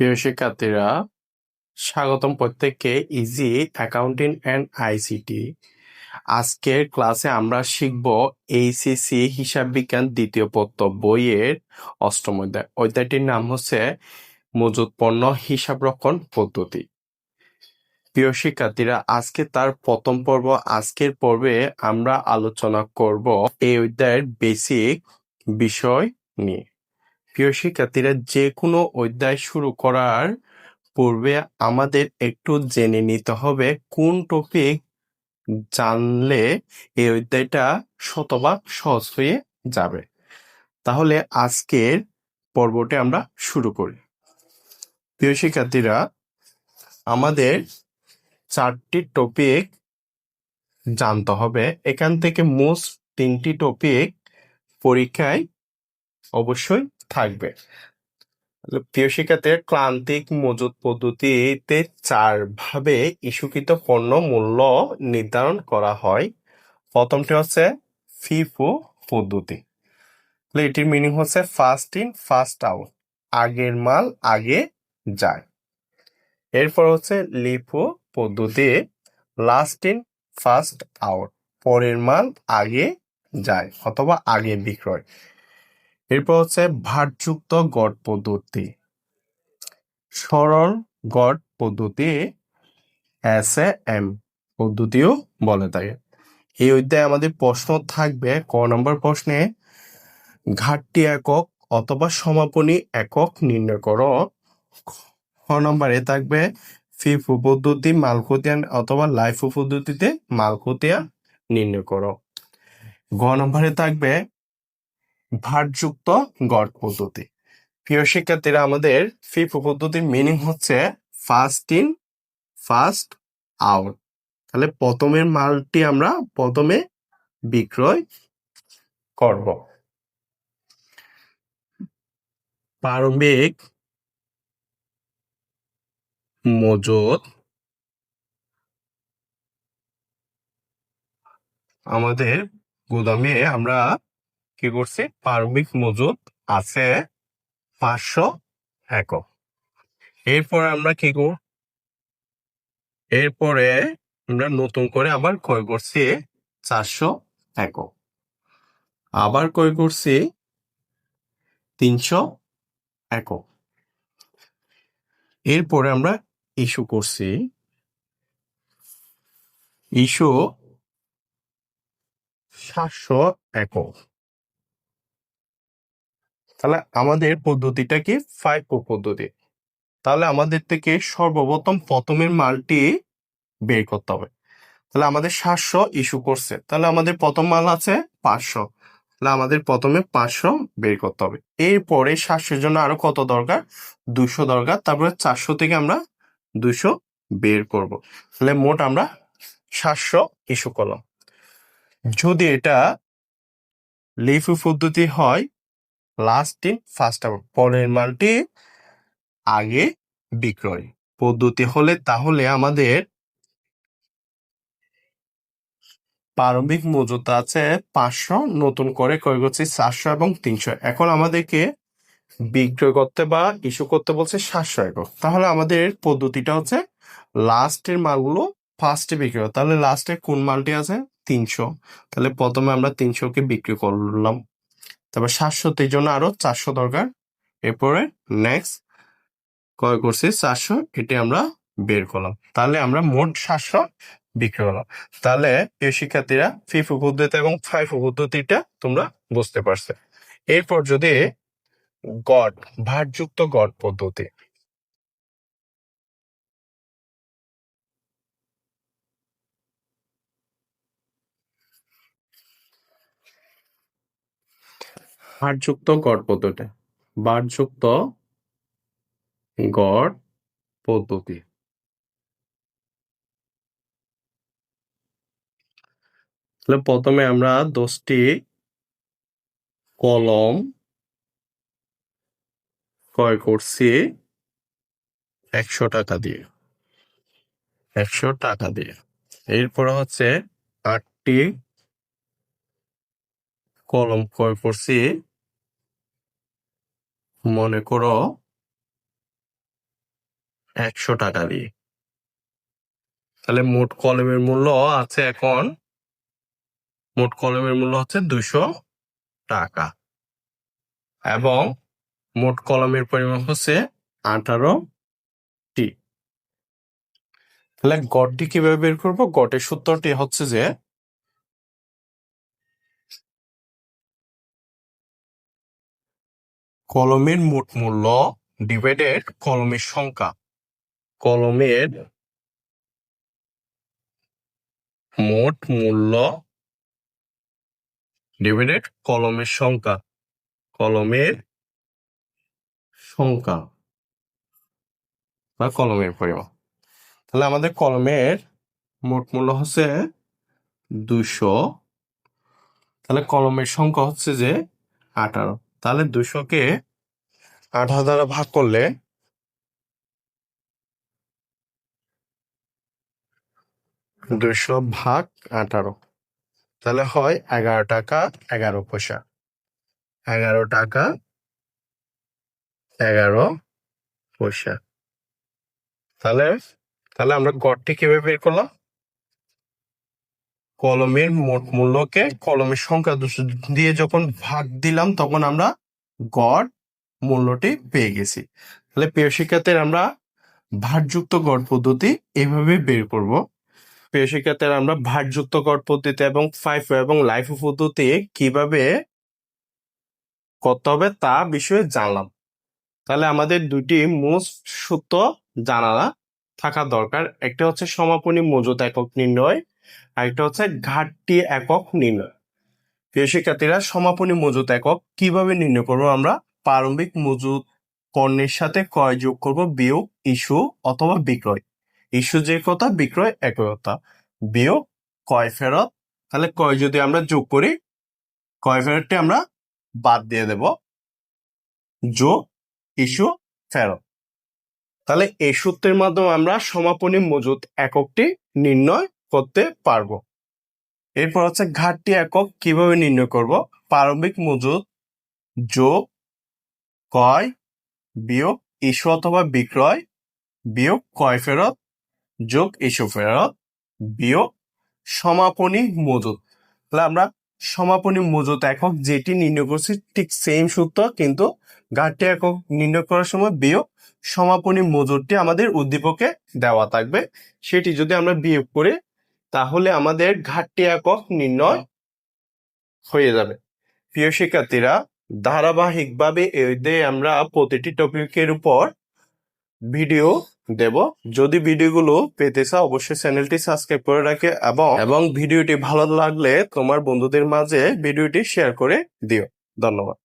প্রিয় শিক্ষার্থীরা, স্বাগতম প্রত্যেককে ইজি অ্যাকাউন্টিং অ্যান্ড আইসিটি আজকের ক্লাসে আমরা শিখব এইসিসি হিসাব বিজ্ঞান দ্বিতীয় পত্র বইয়ের অষ্টম অধ্যায়। অধ্যায়টির নাম হচ্ছে মজুত পণ্য হিসাব রক্ষণ পদ্ধতি। প্রিয় শিক্ষার্থীরা, আজকে তার প্রথম পর্ব, আজকের পর্বে আমরা আলোচনা করব এই অধ্যায়ের বেসিক বিষয় নিয়ে। প্রিয় শিক্ষার্থীরা যে কোনো অধ্যায় শুরু করার পূর্বে আমাদের একটু জেনে নিতে হবে কোন টপিক জানলে এই অধ্যায়টা শতভাগ সহজ হয়ে যাবে। তাহলে আজকের পর্বটি আমরা শুরু করি। প্রিয় শিক্ষার্থীরা, আমাদের চারটি টপিক জানতে হবে। এখান থেকে মোস্ট তিনটি টপিক পরীক্ষায় অবশ্যই থাকবে। প্রিয় ক্লান্তিক মজুত পদ্ধতিতে চার ভাবে ইস্যুকৃত পণ্য মূল্য নির্ধারণ করা হয়। প্রথমটি হচ্ছে ফিফো পদ্ধতি। এটির মিনিং হচ্ছে ফার্স্ট ইন ফার্স্ট আউট আগের মাল আগে যায়। এরপর হচ্ছে লিফো পদ্ধতি লাস্ট ইন ফার্স্ট আউট পরের মাল আগে যায় অথবা আগে বিক্রয়। এরপর হচ্ছে ভারযুক্ত গড় পদ্ধতি। সরল গড় পদ্ধতি এস এম পদ্ধতিও বলে থাকে। এই অধ্যায়ে আমাদের প্রশ্ন থাকবে, ক নম্বর প্রশ্নে, ঘাটতি একক অথবা সমাপনী একক নির্ণয় করো। খ নম্বরে থাকবে, ফিফু পদ্ধতি মালকতিয়ান অথবা লাইফু পদ্ধতিতে মালকতিয়া নির্ণয় করো। গ নম্বরে থাকবে ভারযুক্ত গড় পদ্ধতি। প্রিয় শিক্ষার্থীরা, আমাদের ফিফো পদ্ধতির মিনিং হচ্ছে ফার্স্ট ইন ফার্স্ট আউট তাহলে প্রথমের মালটি আমরা প্রথমে বিক্রয় করব। প্রারম্ভিক মজুদ আমাদের গুদামে আমরা কি করছি প্রারম্ভিক মজুদ আছে পাঁচশো একক। এরপরে আমরা কি করব? এরপরে আমরা নতুন করে আবার ক্রয় করছি চারশো একক। আবার ক্রয় করছি তিনশো একক। এরপরে আমরা ইস্যু করছি। ইস্যু সাতশো একক। তাহলে আমাদের পদ্ধতিটা কি? ফাইভ পদ্ধতি। তাহলে আমাদের থেকে সর্বপ্রথম প্রথমের মালটি বের করতে হবে। তাহলে আমাদের সাতশো ইস্যু করছে। তাহলে আমাদের প্রথম মাল আছে পাঁচশো। তাহলে আমাদের প্রথমে পাঁচশো বের করতে হবে। এরপরে সাতশোর জন্য আরও কত দরকার? দুশো দরকার। তারপরে চারশো থেকে আমরা দুশো বের করব। তাহলে মোট আমরা সাতশো ইস্যু করলাম। যদি এটা লিফু পদ্ধতি হয় লাস্ট ইন ফার্স্ট আউট পরের মালটি আগে বিক্রয়। পদ্ধতি হলে তাহলে আমাদের প্রারম্ভিক মজুত আছে পাঁচশো, নতুন করে ক্রয় করছি চারশো এবং তিনশো। এখন আমাদেরকে বিক্রয় করতে বা ইস্যু করতে বলছে সাতশো একক। তাহলে আমাদের পদ্ধতিটা হচ্ছে লাস্টের মালগুলো ফার্স্টে বিক্রি তাহলে লাস্টে কোন মালটি আছে? তিনশো। তাহলে প্রথমে আমরা তিনশোকে বিক্রি করলাম। তারপর সাতশো এই জন্য আরও চারশো দরকার। এরপরে নেক্সট কয় করছি চারশো, এটি আমরা বের করলাম। তাহলে আমরা মোট সাতশো বিক্রি করলাম। তাহলে এই শিক্ষার্থীরা ফিফু পদ্ধতি এবং ফাইফু পদ্ধতিটা তোমরা বুঝতে পারছ। এরপর যদি গড, ভারযুক্ত গড পদ্ধতি ভারযুক্ত গড় পদ্ধতি। ভারযুক্ত গড় পদ্ধতি। তাহলে প্রথমে আমরা দশটি কলম ক্রয় করছি একশো টাকা দিয়ে। একশো টাকা দিয়ে। এরপর হচ্ছে আটটি কলম ক্রয় করছি মনে করো একশো টাকা দিয়ে। তাহলে মোট কলমের মূল্য আছে এখন, মোট কলমের মূল্য হচ্ছে দুশো টাকা। এবং মোট কলমের পরিমাণ হচ্ছে আঠারো টি। তাহলে গড়টি কীভাবে বের করব? গড়ের সূত্রটি হচ্ছে যে কলমের মোট মূল্য ডিভাইডেড কলমের সংখ্যা। কলমের মোট মূল্য ডিভাইডেড কলমের সংখ্যা। কলমের সংখ্যা বা কলমের পরিমাণ। তাহলে আমাদের কলমের মোট মূল্য হচ্ছে দুশো তাহলে কলমের সংখ্যা হচ্ছে যে আঠারো। তাহলে দুশোকে আট দ্বারা ভাগ করলে দুশো ভাগ আঠারো। তাহলে হয় এগারো টাকা এগারো পয়সা। এগারো টাকা এগারো পয়সা। তাহলে তাহলে আমরা গড়টি কীভাবে বের করলাম? কলমের মোট মূল্যকে কলমের সংখ্যা দুশো দিয়ে যখন ভাগ দিলাম, তখন আমরা গড় মূল্যটি পেয়ে গেছি। তাহলে প্রিয় শিক্ষার্থীর, আমরা ভারযুক্ত গড় পদ্ধতি এভাবে বের করব। প্রিয় শিক্ষার্থীরা, আমরা ভারযুক্ত গড় পদ্ধতি এবং ফাইভ এবং লাইফ পদ্ধতি কীভাবে করতে হবে তা বিষয়ে জানলাম। তাহলে আমাদের দুটি মোস্ট সূত্র জানা থাকা দরকার। একটা হচ্ছে সমাপনী মজুত একক নির্ণয় আর একটা হচ্ছে ঘাটতি একক নির্ণয়। প্রিয় শিক্ষার্থীরা, সমাপনী মজুত একক কীভাবে নির্ণয় করব আমরা? প্রারম্ভিক মজুত পণ্যের সাথে ক্রয় যোগ করব বিয়োগ, ইস্যু অথবা বিক্রয়। ইস্যু যে কথা বিক্রয় কথা বিয়োগ কয় ফেরত। তাহলে কয় যদি আমরা যোগ করি কয় ফেরতটি আমরা বাদ দিয়ে দেব। যোগ, ইস্যু, ফেরত। তাহলে এই সূত্রের মাধ্যমে আমরা সমাপনী মজুত এককটি নির্ণয় করতে পারব। এরপর হচ্ছে ঘাটতি একক কীভাবে নির্ণয় করব? প্রারম্ভিক মজুত যোগ কয় বিয়োগ ইস্যু অথবা বিক্রয় বিয়োগ কয় ফেরত যোগ ইস্যু ফেরত বিয়োগ সমাপনী মজুত। তাহলে আমরা সমাপনী মজুত একক যেটি নির্ণয় করছি ঠিক সেম সূত্র কিন্তু ঘাটতি একক নির্ণয় করার সময় বিয়োগ সমাপনী মজুরটি আমাদের উদ্দীপকে দেওয়া থাকবে। সেটি যদি আমরা বিয়োগ করি তাহলে আমাদের ঘাটতি একক নির্ণয় হয়ে যাবে। প্রিয় শিক্ষার্থীরা ধারাবাহিকভাবে এতে আমরা প্রতিটি টপিকের উপর ভিডিও দেব। যদি ভিডিওগুলো পেতে চাও অবশ্যই চ্যানেলটি সাবস্ক্রাইব করে রাখে এবং এবং ভিডিওটি ভালো লাগলে তোমার বন্ধুদের মাঝে ভিডিওটি শেয়ার করে দিও। ধন্যবাদ।